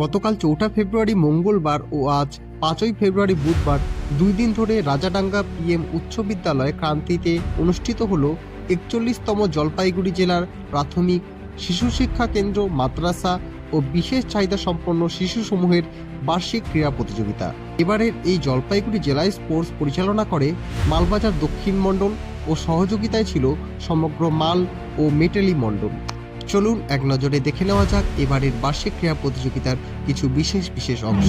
গতকাল চৌঠা ফেব্রুয়ারি মঙ্গলবার ও আজ পাঁচই ফেব্রুয়ারি বুধবার দুই দিন ধরে রাজাডাঙ্গা পিএম উচ্চ বিদ্যালয় ক্রান্তিতে অনুষ্ঠিত হল একচল্লিশতম জলপাইগুড়ি জেলার প্রাথমিক শিশু শিক্ষা কেন্দ্র, মাদ্রাসা ও বিশেষ চাহিদা সম্পন্ন শিশুসমূহের বার্ষিক ক্রীড়া প্রতিযোগিতা। এবারের এই জলপাইগুড়ি জেলায় স্পোর্টস পরিচালনা করে মালবাজার দক্ষিণ মণ্ডল ও সহযোগিতায় ছিল সমগ্র মাল ও মেটেলি মণ্ডল। চলুন এক নজরে দেখে নেওয়া যাক এবারের বার্ষিক ক্রীড়া প্রতিযোগিতার কিছু বিশেষ বিশেষ অংশ।